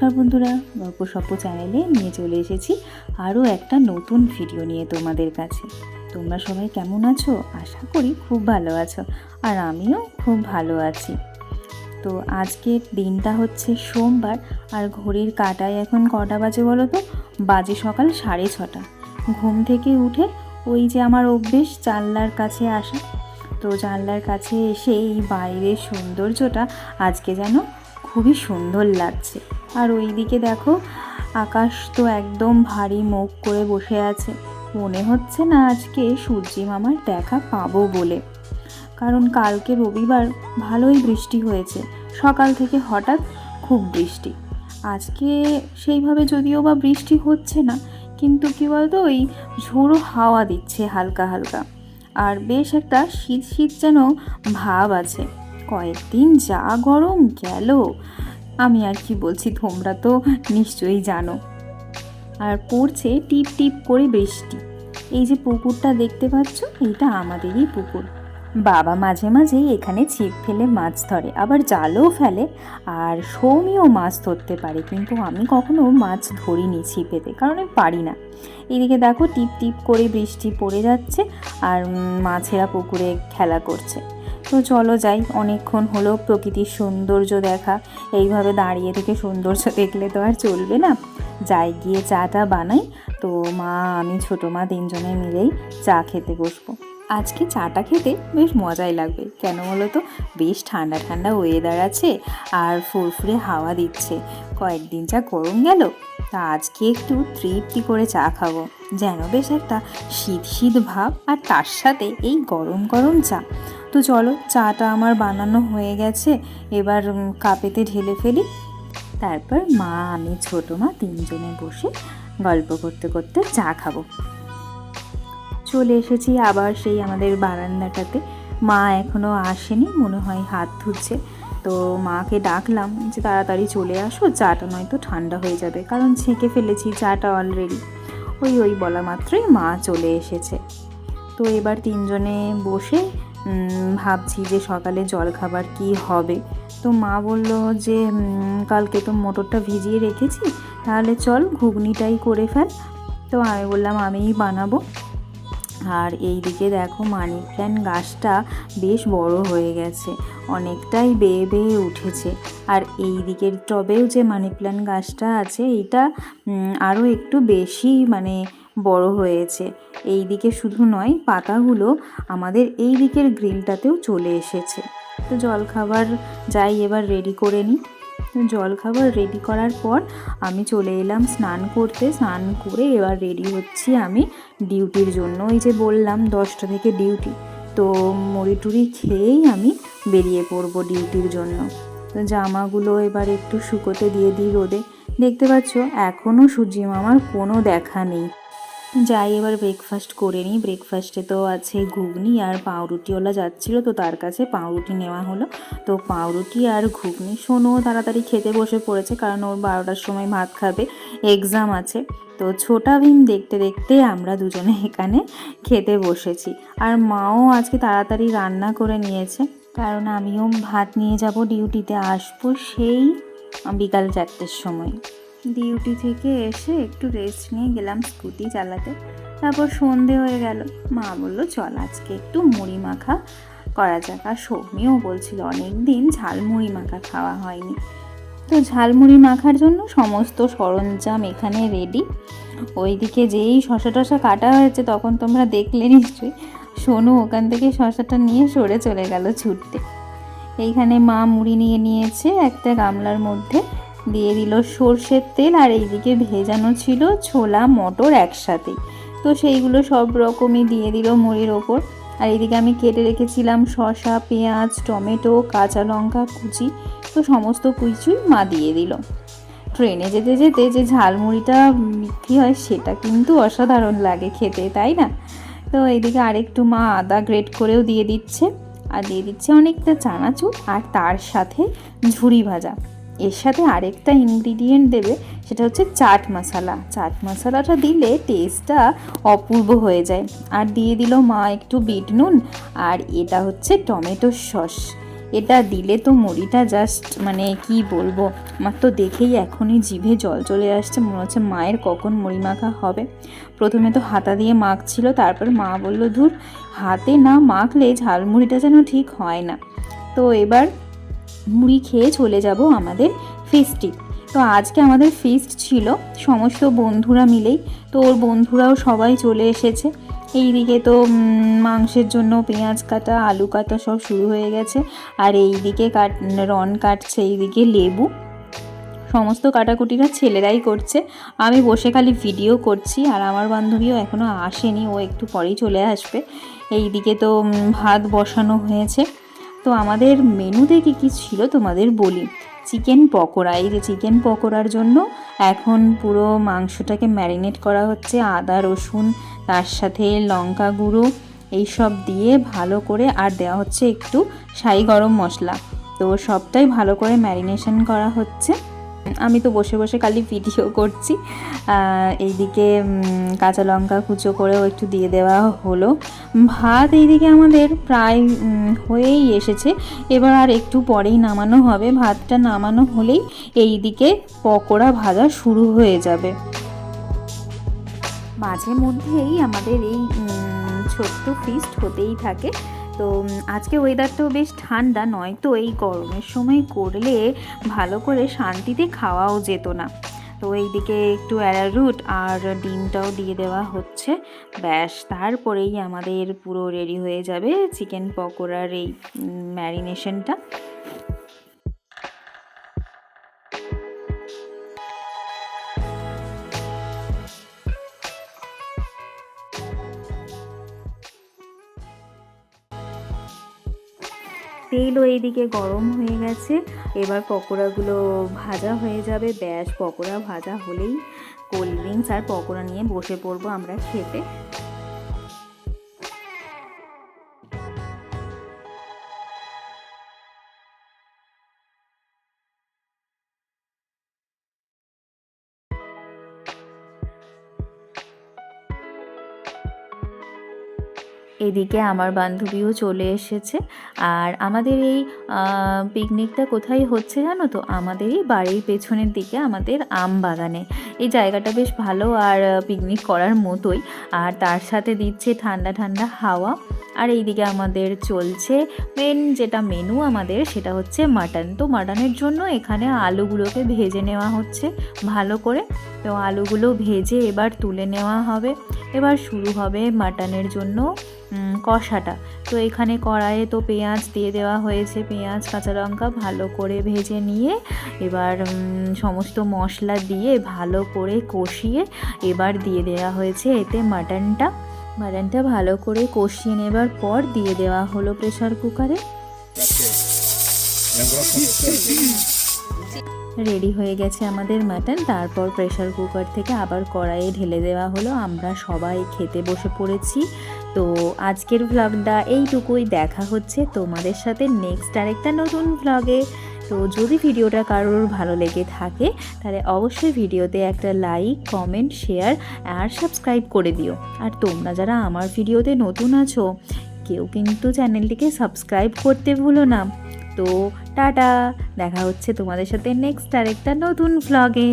নমস্কার বন্ধুরা, গল্প সপ্প চ্যানেলে নিয়ে চলে এসেছি আরও একটা নতুন ভিডিও নিয়ে তোমাদের কাছে। তোমরা সবাই কেমন আছো? আশা করি খুব ভালো আছো আর আমিও খুব ভালো আছি। তো আজকের দিনটা হচ্ছে সোমবার আর ঘড়ির কাটায় এখন কটা বাজে বলো তো? বাজে সকাল সাড়ে ছটা। ঘুম থেকে উঠে ওই যে আমার অভ্যেস, জানলার কাছে আসা। তো জানলার কাছে এসে এই বাইরের সৌন্দর্যটা আজকে যেন খুবই সুন্দর লাগছে। আর ওইদিকে দেখো, আকাশ তো একদম ভারী মুখ করে বসে আছে। মনে হচ্ছে না আজকে সূর্যি মামার দেখা পাবো বলে। কারণ কালকে রবিবার ভালোই বৃষ্টি হয়েছে। সকাল থেকে হঠাৎ খুব বৃষ্টি। আজকে সেইভাবে যদিও বা বৃষ্টি হচ্ছে না, কিন্তু কী বলতো, ওই ঝোড়ো হাওয়া দিচ্ছে হালকা হালকা। আর বেশ একটা শীত শীত যেন ভাব আছে। কয়েকদিন যা গরম গেল। আমি আর কি বলছি, তোমরা তো নিশ্চয়ই জানো। আর পড়ছে টিপ টিপ করে বৃষ্টি। এই যে পুকুরটা দেখতে পাচ্ছ এটা আমাদেরই পুকুর। বাবা মাঝে মাঝেই এখানে ছিপ ফেলে মাছ ধরে, আবার জালও ফেলে, আর সৌমিও মাছ ধরতে পারে। কিন্তু আমি কখনো মাছ ধরিনি ছিপেতে, কারণ আমি পারি না। এদিকে দেখো টিপ টিপ করে বৃষ্টি পড়ে যাচ্ছে, আর মাছেরা পুকুরে খেলা করছে। তো চলো যাই, অনেকক্ষণ হলো প্রকৃতির সৌন্দর্য দেখা। এইভাবে দাঁড়িয়ে থেকে সৌন্দর্য দেখলে তো আর চলবে না। যাই, গিয়ে চাটা বানাই। তো মা, আমি, ছোটো মা তিনজনে মিলেই চা খেতে বসবো। আজকে চাটা খেতে বেশ মজাই লাগবে। কেন বলো তো? বেশ ঠান্ডা ঠান্ডা ওয়েদার আছে আর ফুরফুরে হাওয়া দিচ্ছে। কয়েকদিন যা গরম গেল, তা আজকে একটু তৃপ্তি করে চা খাব। যেন বেশ একটা শীত শীত ভাব আর তার সাথে এই গরম গরম চা। তো চলো, চাটা আমার বানানো হয়ে গেছে। এবার কাপেতে ঢেলে ফেলি। তারপর মা, আমি, ছোটো মা তিনজনে বসে গল্প করতে করতে চা খাব। চলে এসেছি আবার সেই আমাদের বারান্দাটাতে। মা এখনও আসেনি, মনে হয় হাত ধুচ্ছে। তো মাকে ডাকলাম যে, তাড়াতাড়ি চলে আসো, চাটা নয়তো ঠান্ডা হয়ে যাবে, কারণ ছেঁকে ফেলেছি চাটা অলরেডি ওই ওই বলা মাত্রই মা চলে এসেছে। তো এবার তিনজনে বসে ভাবছি যে সকালে জল খাবার কি হবে। তো মা বলল যে কালকে তো মোটরটা ভিজিয়ে রেখেছি, তাহলে চল ঘুগনিটাই করে ফেল। তো আমি বললাম, আমিই বানাবো। আর এই দিকে দেখো মানি প্ল্যান্ট গাছটা বেশ বড় হয়ে গেছে, অনেকটাই বেয়ে বেয়ে উঠেছে। আর এই দিকের টবেও যে মানি প্ল্যান্ট গাছটা আছে, এইটা আরও একটু বেশি মানে বড় হয়েছে। এই দিকে শুধু নয়, পাতাগুলো আমাদের এই দিকের গ্রিলটাতেও চলে এসেছে। তো জলখাবার যাই এবার রেডি করে নিই। জলখাবার রেডি করার পর আমি চলে এলাম স্নান করতে। স্নান করে এবার রেডি হচ্ছি আমি ডিউটির জন্য। ওই যে বললাম, দশটা থেকে ডিউটি। তো মুড়ি টুড়ি খেয়েই আমি বেরিয়ে পড়ব ডিউটির জন্য। তো জামাগুলো এবার একটু শুকোতে দিয়ে দিই রোদে। দেখতে পাচ্ছ এখনও সূর্যি মামার কোনো দেখা নেই। যাই, এবার ব্রেকফাস্ট করে নিই। ব্রেকফাস্টে তো আছে ঘুগনি আর পাউরুটিওয়ালা যাচ্ছিল, তো তার কাছে পাউরুটি নেওয়া হলো। তো পাউরুটি আর ঘুগনি শোনো তাড়াতাড়ি খেতে বসে পড়েছে, কারণ ওর বারোটার সময় ভাত খাবে। এক্সাম আছে। তো ছোটা ভীম দেখতে দেখতে আমরা দুজনে এখানে খেতে বসেছি। আর মাও আজকে তাড়াতাড়ি রান্না করে নিয়েছে, কারণ আমিও ভাত নিয়ে যাব ডিউটিতে আসব সেই বিকাল চারটের সময়। ডিউটি থেকে এসে একটু রেস্ট নিয়ে গেলাম স্কুটি চালাতে। তারপর সন্ধে হয়ে গেল। মা বলল, চল আজকে একটু মুড়ি মাখা করা যাক। আর সৌমিও বলছিল অনেক দিন ঝালমুড়ি মাখা খাওয়া হয়নি। তো ঝালমুড়ি মাখার জন্য সমস্ত সরঞ্জাম এখানে রেডি ওইদিকে যেই শশা টশা কাটা হয়েছে, তখন তোমরা দেখলে নিশ্চয়ই। সোনু ওখান থেকে শশাটা নিয়ে সরে চলে গেল ছুটতে। এইখানে মা মুড়ি নিয়ে নিয়েছে একটা গামলার মধ্যে। দিয়ে দিল সর্ষের তেল আর এইদিকে ভেজানো ছিল ছোলা, মটর একসাথে। তো সেইগুলো সব রকমই দিয়ে দিল মুড়ির ওপর। আর এইদিকে আমি কেটে রেখেছিলাম শসা, পেঁয়াজ, টমেটো, কাঁচা লঙ্কা, কুচি। তো সমস্ত কিছুই মা দিয়ে দিল। ট্রেনে যেতে যেতে যে ঝালমুড়িটা বিক্রি হয় সেটা কিন্তু অসাধারণ লাগে খেতে, তাই না? তো এইদিকে আরেকটু মা আদা গ্রেট করেও দিয়ে দিচ্ছে। আর দিয়ে দিচ্ছে অনেকটা চানাচুর আর তার সাথে ঝুড়ি ভাজা। এর সাথে আরেকটা ইনগ্রিডিয়েন্ট দেবে, সেটা হচ্ছে চাট মশলা। চাট মশলাটা দিলে টেস্টটা অপূর্ব হয়ে যায়। আর দিয়ে দিল মা একটু বিট নুন, আর এটা হচ্ছে টমেটো সস। এটা দিলে তো মুড়িটা জাস্ট মানে কি বলব, আমার তো দেখেই এখনই জিভে জল চলে আসছে, মনে হচ্ছে মায়ের কখন মুড়ি মাখা হবে। প্রথমে তো হাতা দিয়ে মাখছিল, তারপর মা বলল, ধুর, হাতে না মাখলে ঝালমুড়িটা যেন ঠিক হয় না। তো এবার মুড়ি খেয়ে চলে যাব আমাদের ফিস্টি তো আজকে আমাদের ফিস্ট ছিল, সমস্ত বন্ধুরা মিলেই। তো ওর বন্ধুরাও সবাই চলে এসেছে। এইদিকে তো মাংসের জন্য পেঁয়াজ কাটা, আলু কাটা সব শুরু হয়ে গেছে। আর এইদিকে কাট রন কাটছে, এইদিকে লেবু। সমস্ত কাটাকুটিরা ছেলেরাই করছে। আমি বসে খালি ভিডিও করছি, আর আমার বান্ধবীও এখনও আসেনি, ও একটু পরেই চলে আসবে। এইদিকে তো ভাত বসানো হয়েছে। তো আমাদের মেনুতে কী কী ছিল তোমাদের বলি? চিকেন পকোড়া, এই যে চিকেন পকোড়ার জন্য এখন পুরো মাংসটাকে ম্যারিনেট করা হচ্ছে আদা, রসুন, তার সাথে লঙ্কা গুঁড়ো, এইসব দিয়ে ভালো করে আর দেওয়া হচ্ছে একটু সাই গরম মশলা। তো সবটাই ভালো করে ম্যারিনেশন করা হচ্ছে। আমি তো বসে বসে খালি ভিডিও করছি। এইদিকে কাঁচা লঙ্কা কুচো করেও একটু দিয়ে দেওয়া হলো। ভাত এইদিকে আমাদের প্রায় হয়েই এসেছে। এবার আর একটু পরেই নামানো হবে। ভাতটা নামানো হলেই এইদিকে পকোড়া ভাজা শুরু হয়ে যাবে। মাঝে মধ্যেই আমাদের এই ছোট্ট ফিস্ট হতেই থাকে। তো আজকে ওয়েদারটাও বেশ ঠান্ডা নয় তো এই গরমের সময় করলে ভালো করে শান্তিতে খাওয়াও যেত না। তো এইদিকে একটু অ্যারারুট আর ডিমটাও দিয়ে দেওয়া হচ্ছে। ব্যাস, তারপরেই আমাদের পুরো রেডি হয়ে যাবে চিকেন পকোড়ার এই ম্যারিনেশনটা তেলও এইদিকে গরম হয়ে গেছে। এবার পকোড়াগুলো ভাজা হয়ে যাবে। ব্যাস, পকোড়া ভাজা হলেই কোল্ড ড্রিঙ্কস আর পকোড়া নিয়ে বসে পড়ব আমরা খেতে। এদিকে আমার বান্ধবীও চলে এসেছে। আর আমাদের এই পিকনিকটা কোথায় হচ্ছে জানো তো? আমাদেরই বাড়ির পেছনের দিকে আমাদের আম বাগানে। এই জায়গাটা বেশ ভালো আর পিকনিক করার মতোই। আর তার সাথে দিচ্ছে ঠান্ডা ঠান্ডা হাওয়া। আর এইদিকে আমাদের চলছে মেন যেটা মেনু আমাদের সেটা হচ্ছে মাটন তো মাটনের জন্য এখানে আলুগুলোকে ভেজে নেওয়া হচ্ছে ভালো করে। তো আলুগুলো ভেজে এবার তুলে নেওয়া হবে। এবার শুরু হবে মাটনের জন্য। কষাটা। তো এখানে কড়াইয়ে তো পেঁয়াজ দিয়ে দেওয়া হয়েছে। পেঁয়াজ, কাঁচা লঙ্কা ভালো করে ভেজে নিয়ে এবার সমস্ত মশলা দিয়ে ভালো করে কষিয়ে এবার দিয়ে দেওয়া হয়েছে এতে মাটনটা। মাটনটা ভালো করে কষিয়ে নেবার পর দিয়ে দেওয়া হলো প্রেশার কুকারে। রেডি হয়ে গেছে আমাদের মাটন। তারপর প্রেশার কুকার থেকে আবার কড়াইয়ে ঢেলে দেওয়া হলো। আমরা সবাই খেতে বসে পড়েছি। তো আজকের ভ্লগটা এইটুকুই। দেখা হচ্ছে তোমাদের সাথে নেক্সট আরেকটা নতুন ভ্লগে তো যদি ভিডিওটা কারোর ভালো লেগে থাকে, তাহলে অবশ্যই ভিডিওতে একটা লাইক কমেন্ট শেয়ার আর সাবস্ক্রাইব করে দিও। আর তোমরা যারা আমার ভিডিওতে নতুন আছো, কেউ কিন্তু চ্যানেলটিকে সাবস্ক্রাইব করতে ভুলো না। তো টাটা, দেখা হচ্ছে তোমাদের সাথে নেক্সট আরেকটা নতুন ভ্লগে